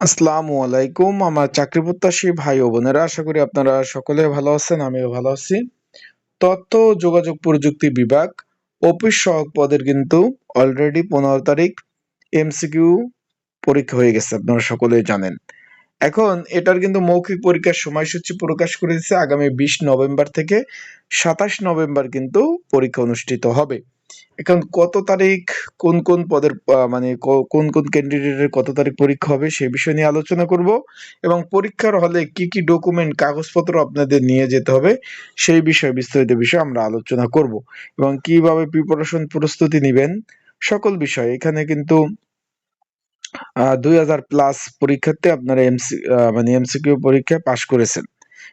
আসসালামু আলাইকুম, আমার চাকরি প্রত্যাশী ভাই ও বোনেরা, আশা করি আপনারা সকলে ভালো আছেন, আমিও ভালো আছি। তথ্য যোগাযোগ প্রযুক্তি বিভাগ, অফিস সহক পদের কিন্তু অলরেডি পনেরো তারিখ এমসিকিউ পরীক্ষা হয়ে গেছে, আপনারা সকলেই জানেন। এখন এটার কিন্তু মৌখিক পরীক্ষার সময়সূচি প্রকাশ করে দিচ্ছে আগামী বিশ নভেম্বর থেকে সাতাশ নভেম্বর কিন্তু পরীক্ষা অনুষ্ঠিত হবে। এখন কত তারিখ, কোন কোন পদের মানে কোন কোন ক্যান্ডিডেটের কত তারিখ পরীক্ষা হবে সেই বিষয় নিয়ে আলোচনা করব এবং পরীক্ষার হলে কি কি ডকুমেন্ট কাগজপত্র আপনাদের নিয়ে যেতে হবে সেই বিষয়ে বিস্তারিত বিষয়ে আমরা আলোচনা করব এবং কীভাবে প্রিপারেশন প্রস্তুতি নেবেন সকল বিষয়। এখানে কিন্তু দুই হাজার প্লাস পরীক্ষার্থী আপনারা এমসি মানে এমসিকিউ পরীক্ষায় পাশ করেছেন।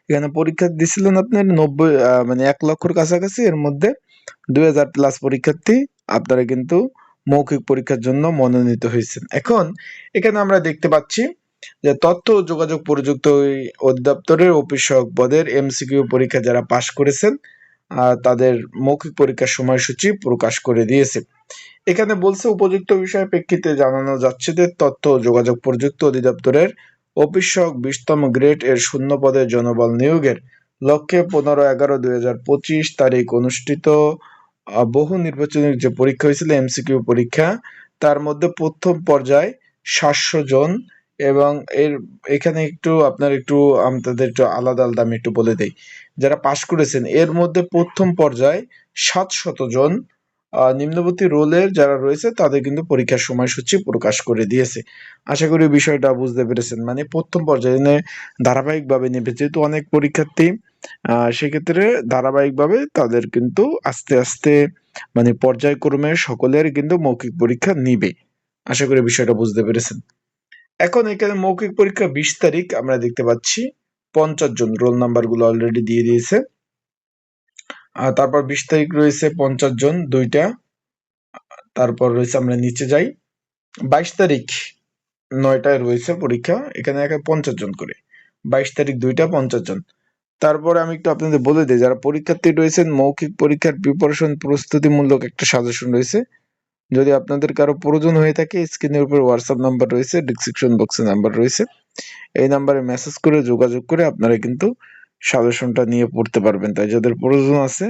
এখানে পরীক্ষা দিছিলেন আপনার নব্বই মানে এক লক্ষর কাছাকাছি এর মধ্যে দুই হাজার প্লাস পরীক্ষার্থী আপনারা কিন্তু মৌখিক পরীক্ষার জন্য মনোনীত হয়েছেন। এখন এখানে আমরা দেখতে পাচ্ছি যে তথ্য যোগাযোগ প্রযুক্তি অধিদপ্তরের অফিসক পদের এমসিকিউ পরীক্ষা যারা পাশ করেছেন তাদের মৌখিক পরীক্ষার সময়সূচি প্রকাশ করে দিয়েছে। এখানে বলছে, উপযুক্ত বিষয়ের প্রেক্ষিতে জানানো যাচ্ছে যে তথ্য যোগাযোগ প্রযুক্তি অধিদপ্তরের অফিসক বিশতম গ্রেড এর শূন্য পদে জনবল নিয়োগের লক্ষ্যে পনেরো এগারো দুই তারিখ অনুষ্ঠিত বহু নির্বাচনের যে পরীক্ষা হয়েছিল এমসিকিউ পরীক্ষা তার মধ্যে প্রথম পর্যায়ে সাতশো জন এবং এর এখানে একটু আপনার একটু আমাদের একটু আলাদা আলাদা আমি একটু বলে দিই। যারা পাশ করেছেন এর মধ্যে প্রথম পর্যায়ে সাতশত জন আহ, নিম্নবর্তী রোলের যারা রয়েছে, তাদের কিন্তু পরীক্ষার সময়সূচি প্রকাশ করে দিয়েছে। আশা করি বিষয়টা বুঝতে পেরেছেন। মানে প্রথম পর্যায়ে ধারাবাহিকভাবে নেবে। যেহেতু অনেক পরীক্ষার্থী সেক্ষেত্রে ধারাবাহিকভাবে তাদের কিন্তু আস্তে আস্তে মানে পর্যায়ক্রমে সকলের কিন্তু মৌখিক পরীক্ষা নিবে। আশা করি বিষয়টা বুঝতে পেরেছেন। এখন এখানে মৌখিক পরীক্ষা বিশ তারিখ আমরা দেখতে পাচ্ছি। পঞ্চাশ জন। রোল নাম্বারগুলো অলরেডি দিয়ে দিয়েছে। তারপর বিশ তারিখ রয়েছে পঞ্চাশ জন, দুইটা। তারপর রয়েছে আমরা নিচে যাই। বাইশ তারিখ নয়টায় রয়েছে পরীক্ষা, এখানে একা পঞ্চাশ জন করে। বাইশ তারিখ দুইটা, পঞ্চাশ জন। তারপরে আমি একটু আপনাদের বলে দিই, যারা পরীক্ষার্থী রয়েছেন, মৌখিক পরীক্ষার প্রিপারেশন প্রস্তুতিমূলক একটা সাজেশন রয়েছে। যদি আপনাদের কারও প্রয়োজন হয়ে থাকে স্ক্রিনের উপর হোয়াটসঅ্যাপ নাম্বার রয়েছে ডিসক্রিপশন বক্সে নাম্বার রয়েছে। এই নাম্বারে মেসেজ করে, যোগাযোগ করে আপনারা কিন্তু সাজেশনটা নিয়ে পড়তে পারবেন। তাই যাদের প্রয়োজন আছে,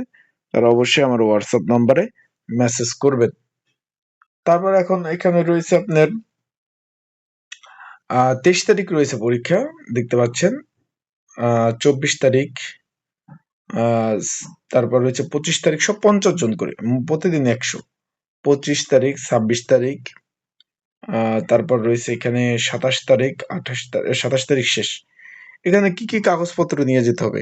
তারা অবশ্যই আমার হোয়াটসঅ্যাপ নাম্বারে মেসেজ করবেন। তারপর এখন এখানে রয়েছে আপনার তেইশ তারিখ রয়েছে পরীক্ষা, দেখতে পাচ্ছেন। চব্বিশ তারিখ তারপর রয়েছে পঁচিশ তারিখ, সব পঞ্চাশ জন করে প্রতিদিন একশো। পঁচিশ তারিখ, ছাব্বিশ তারিখ তারপর রয়েছে এখানে সাতাশ তারিখ, আঠাশ তারিখ সাতাশ তারিখ শেষ। এখানে কি কি কাগজপত্র নিয়ে যেতে হবে?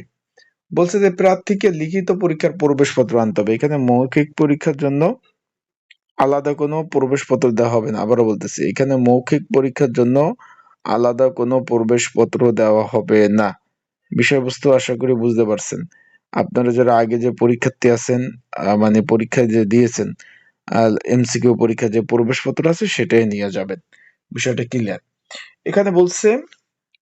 বলছে যে প্রার্থীকে লিখিত পরীক্ষার প্রবেশপত্র আনতে হবে। এখানে মৌখিক পরীক্ষার জন্য আলাদা কোনো প্রবেশপত্র দেওয়া হবে না। আবারও বলতেছি, এখানে মৌখিক পরীক্ষার জন্য আলাদা কোনো প্রবেশপত্র দেওয়া হবে না। বিষয়বস্তু আশা করি বুঝতে পারছেন। আপনারা যারা আগে যে পরীক্ষার্থী আছেন মানে পরীক্ষায় যে দিয়েছেন এমসিকিউ পরীক্ষা যে প্রবেশপত্র আছে, সেটাই নিয়ে যাবেন। বিষয়টা ক্লিয়ার এখানে বলছে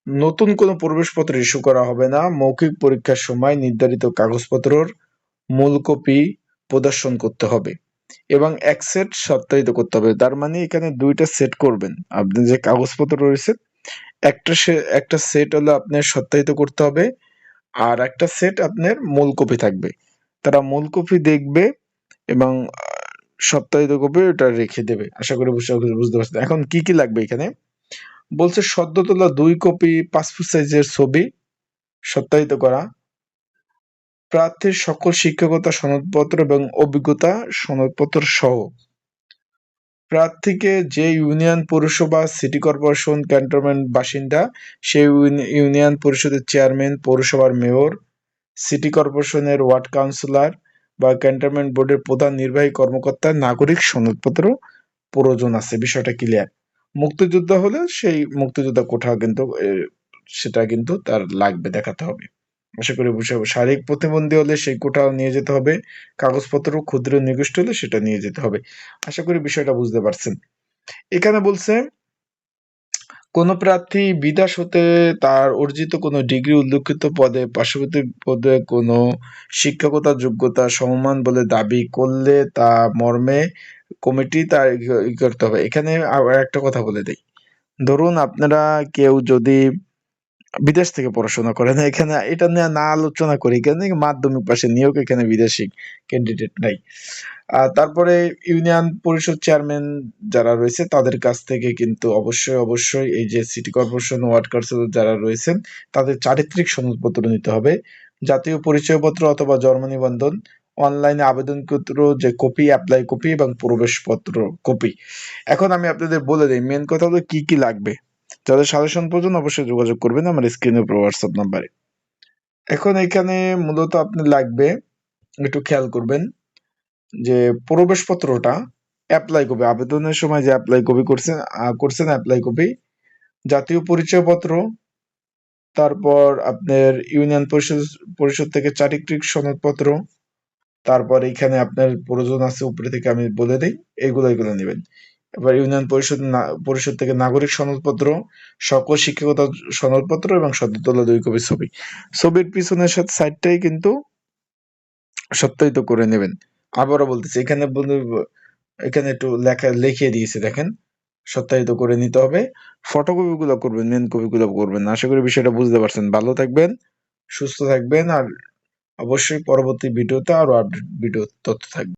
নতুন কোনো প্রবেশপত্র ইস্যু করা হবে না। মৌখিক পরীক্ষার সময় নির্ধারিত কাগজপত্রর মূল কপি প্রদর্শন করতে হবে এবং এক সেট সত্যায়িত করতে হবে। তার মানে এখানে দুইটা সেট করবেন। আপনি যে কাগজপত্র রয়েছে, একটা একটা সেট হলো আপনার সত্যায়িত করতে হবে আর একটা সেট আপনার মূল কপি থাকবে। তারা মূল কপি দেখবে এবং সত্যায়িত কপি ওটা রেখে দেবে। আশা করি বুঝতে পারছেন। এখন কি কি লাগবে এখানে? বলছে, সদ্য তোলা দুই কপি পাসপোর্ট সাইজের ছবি সত্যায়িত করা। প্রার্থীর সকল শিক্ষকতা সনদপত্র এবং অভিজ্ঞতা সনদপত্র সহ। প্রার্থীকে যে ইউনিয়ন পৌরসভা, সিটি কর্পোরেশন, ক্যান্টনমেন্ট বাসিন্দা সেই ইউনিয়ন পরিষদের চেয়ারম্যান, পৌরসভার মেয়র, সিটি কর্পোরেশনের ওয়ার্ড কাউন্সিলর বা ক্যান্টনমেন্ট বোর্ডের প্রধান নির্বাহী কর্মকর্তা, নাগরিক সনদপত্র প্রয়োজন আছে। বিষয়টা ক্লিয়ার মুক্তিযোদ্ধা হলে সেই মুক্তিযোদ্ধা কোঠা কিন্তু সেটা কিন্তু তার লাগবে, দেখাতে হবে। আশা করি বুঝে শারীরিক প্রতিবন্ধী হলে সেই কোঠাও নিয়ে যেতে হবে। কাগজপত্র, ক্ষুদ্র, নির্দিষ্ট হলে সেটা নিয়ে যেতে হবে। আশা করি বিষয়টা বুঝতে পারছেন। এখানে বলছে, কোন প্রার্থী বিদেশ হতে তার অর্জিত কোনো ডিগ্রি উল্লেখিত পদে, পার্শ্ববর্তী পদে কোনো শিক্ষকতা, যোগ্যতা, সমমান বলে দাবি করলে তা মর্মে কমিটি তার করতে হবে। এখানে আবার একটা কথা বলে দেই। ধরুন আপনারা কেউ যদি বিদেশ থেকে পড়াশোনা করেন, এখানে এটা নিয়ে না আলোচনা করি এখানে মাধ্যমিক পাশে নিয়োগ এখানে বিদেশি ক্যান্ডিডেট নাই। আর তারপরে ইউনিয়ন পরিষদ চেয়ারম্যান যারা রয়েছে, তাদের কাছ থেকে কিন্তু অবশ্যই অবশ্যই এই যে সিটি কর্পোরেশন, ওয়ার্ড কাউন্সিলর যারা রয়েছেন, তাদের চারিত্রিক সনদপত্র নিতে হবে। জাতীয় পরিচয়পত্র অথবা জন্ম নিবন্ধন অনলাইনে আবেদনপত্র, যে কপি অ্যাপ্লাই কপি এবং প্রবেশপত্র কপি এখন আমি আপনাদের বলে দিই মেন কথা হলো কি কি লাগবে। যাদের সাজেশন প্রয়োজন অবশ্যই যোগাযোগ করবেন আমার স্ক্রিনের উপর হোয়াটসঅ্যাপ নাম্বারে এখন এখানে মূলত আপনি লাগবে, একটু খেয়াল করবেন, যে প্রবেশপত্রটা অ্যাপ্লাই কপি আবেদনের সময় যে অ্যাপ্লাই কপি করছেন করছেন অ্যাপ্লাই কপি জাতীয় পরিচয়পত্র, তারপর আপনার ইউনিয়ন পরিষদ পরিষদ থেকে চারিত্রিক সনদপত্র তারপর এখানে আপনার প্রয়োজন আছে উপরে থেকে আমি বলে দিই এগুলো এগুলো নেবেন। এবার ইউনিয়ন পরিষদ পরিষদ থেকে নাগরিক সনদপত্র, সকল শিক্ষকতা সনদপত্র এবং সদ্য তোলা দুই কপি ছবি। ছবির পিছনের সাথে সাইডটাই কিন্তু সত্যায়িত করে নেবেন। আবারও বলতেছি, এখানে এখানে একটু লেখা, লিখিয়ে দিয়েছে, দেখেন। সত্যায়িত করে নিতে হবে। ফটোকপি গুলো করবেন মেন কপি গুলো করবেন আশা করি বিষয়টা বুঝতে পারছেন। ভালো থাকবেন, সুস্থ থাকবেন, আর অবশ্যই পরবর্তী ভিডিওতে আরও আপডেট ভিডিও তথ্য থাকবে।